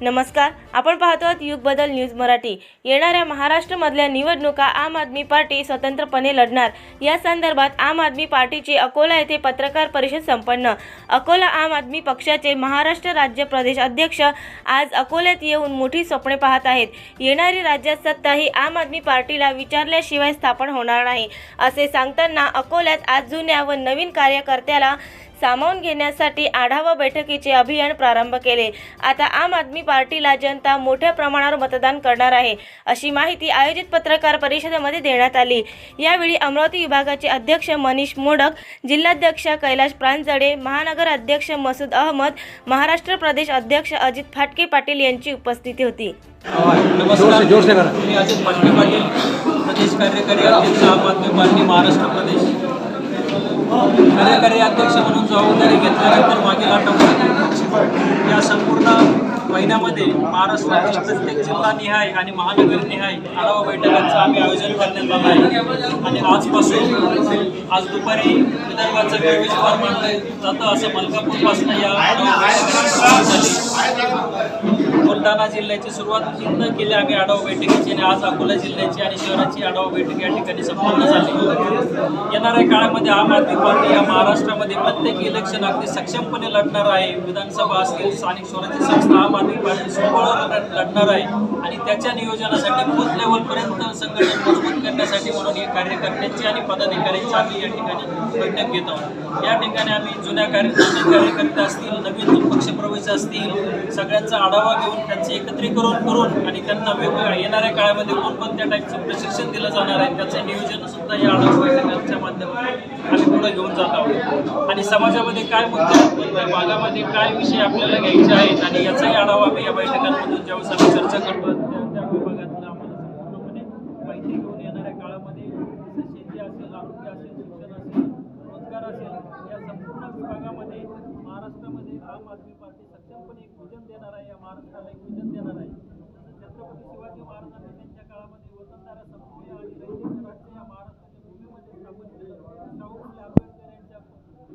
नमस्कार आपण पाहतो आहात युग बदल न्यूज मराठी. येणाऱ्या महाराष्ट्रमधल्या निवडणुका आम आदमी पार्टी स्वतंत्रपणे लढणार. या संदर्भात आम आदमी पार्टीची अकोला येथे पत्रकार परिषद संपन्न. अकोला आम आदमी पक्षाचे महाराष्ट्र राज्य प्रदेश अध्यक्ष आज अकोल्यात येऊन मोठी स्वप्ने पाहत आहेत. येणारी राज्यात सत्ता ही आम आदमी पार्टीला विचारल्याशिवाय स्थापन होणार नाही. असे सांगताना अकोल्यात आज जुन्या व नवीन कार्यकर्त्याला सामावून घेण्यासाठी आढावा बैठकीचे अभियान प्रारंभ केले. आता आम आदमी पार्टीला जनता मोठ्या प्रमाणावर मतदान करणार आहे अशी माहिती आयोजित पत्रकार परिषदेमध्ये देण्यात आली. यावेळी अमरावती विभागाचे अध्यक्ष मनीष मोडक जिल्हाध्यक्ष कैलाश प्रांजळे महानगर अध्यक्ष मसूद अहमद महाराष्ट्र प्रदेश अध्यक्ष अजित फाटके पाटील यांची उपस्थिती होती. नमस्कार जोर से करा. मी अजित पाटणे पाटील प्रदेश कार्यकारी अध्यक्ष आम आदमी पार्टी महाराष्ट्र प्रदेश. कार्यकारी अध्यक्ष म्हणून जबाबदारी घेतल्यानंतर मागील आठवड्यात या संपूर्ण महिन्यामध्ये महाराष्ट्रातील प्रत्येक जिल्हानिहाय आणि महानगरनिहाय आढावा बैठकांचं आम्ही आयोजन करण्यात आलं आहे. आणि आजपासून आज दुपारी विदर्भाचं प्रवेशद्वार मानलं जातं असं मलकापूरपासून या आढावा बुलढाणा जिल्ह्याची सुरुवात इथनं केली आम्ही आढावा बैठकीची आणि आज अकोला जिल्ह्याची आणि शहराची आढावा बैठक या ठिकाणी संपन्न झाली. येणाऱ्या काळामध्ये आम आदमी पार्टी या महाराष्ट्रामध्ये प्रत्येक इलेक्शन अगदी सक्षमपणे लढणार आहे. विधानसभा असतील स्थानिक स्वराज्य संस्था आम आदमी पार्टी सोबत लढणार आहे. आणि त्याच्या नियोजनासाठी बूथ लेवलपर्यंत संघटन मजबूत करण्यासाठी म्हणून हे कार्यकर्त्यांची आणि पदाधिकाऱ्यांची आम्ही या ठिकाणी बैठक घेत आहोत. या ठिकाणी आम्ही जुन्या कार्य कार्यकर्ते असतील नवीन पक्षप्रवेश असतील सगळ्यांचा आढावा घेऊन त्यांचे एकत्रीकरण करून आणि त्यांना वेगवेगळ्या येणाऱ्या काळामध्ये कोणकोणत्या टाईपचं प्रशिक्षण दिलं जाणार आहे त्याचं नियोजन सुद्धा या आढावा बैठकांच्या माध्यमातून आम्ही पुढे घेऊन जात आहोत. आणि समाजामध्ये काय मुद्दे भागामध्ये काय विषय आपल्याला घ्यायचे आहेत आणि याचाही आढावा आम्ही या बैठकांमधून ज्यावेळेस आम्ही चर्चा करतो त्या त्या विभागातलं आम्हाला संपूर्णपणे माहिती घेऊन येणाऱ्या काळामध्ये जसं शेती असेल आरोग्य असेल शिक्षण असेल रोजगार असेल या संपूर्ण विभागामध्ये महाराष्ट्रामध्ये आम आदमी पार्टी सक्षमपणे एक विजन देणार आहे या महाराष्ट्राला एक विजन देणार आहे. छत्रपती शिवाजी महाराजांनी त्यांच्या काळामध्ये वसंतदारा संपले आणि रयतेचं राज्य या महाराष्ट्राच्या भूमीमध्ये स्थापन केलं शाहू फुले आंबेडकर यांच्या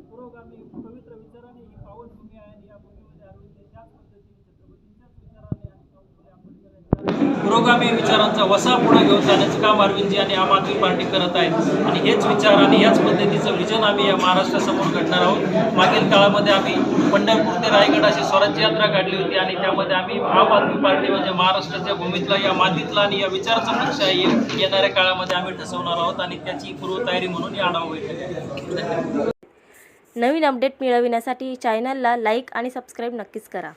पुरोगामी पवित्र विचाराने ही पावनभूमी आहे आणि या भूमीमध्ये आरोग्य त्याच पद्धतीने छत्रपतींच्याच विचाराने आणि शाहू फुले आंबेडकर यांच्या पुरोगामी विचारांचा वसा पुढे घेऊन जाण्याचं काम अरविंदजी आणि आम आदमी पार्टी करत आहेत. आणि हेच विचार आणि याच पद्धतीचं विजन आम्ही या महाराष्ट्रासमोर घडणार आहोत. मागील काळामध्ये आम्ही पंढरपूर ते रायगड अशी स्वराज्य यात्रा काढली होती आणि त्यामध्ये आम्ही आम आदमी पार्टी म्हणजे महाराष्ट्राच्या भूमीतला या मातीतला आणि या विचाराचा पक्ष आहे. येणाऱ्या काळामध्ये आम्ही ठसवणार आहोत आणि त्याची पूर्वतयारी म्हणून ही आढावा बैठक नवीन अपडेट मिळविण्यासाठी चॅनलला लाईक आणि सबस्क्राईब नक्कीच करा.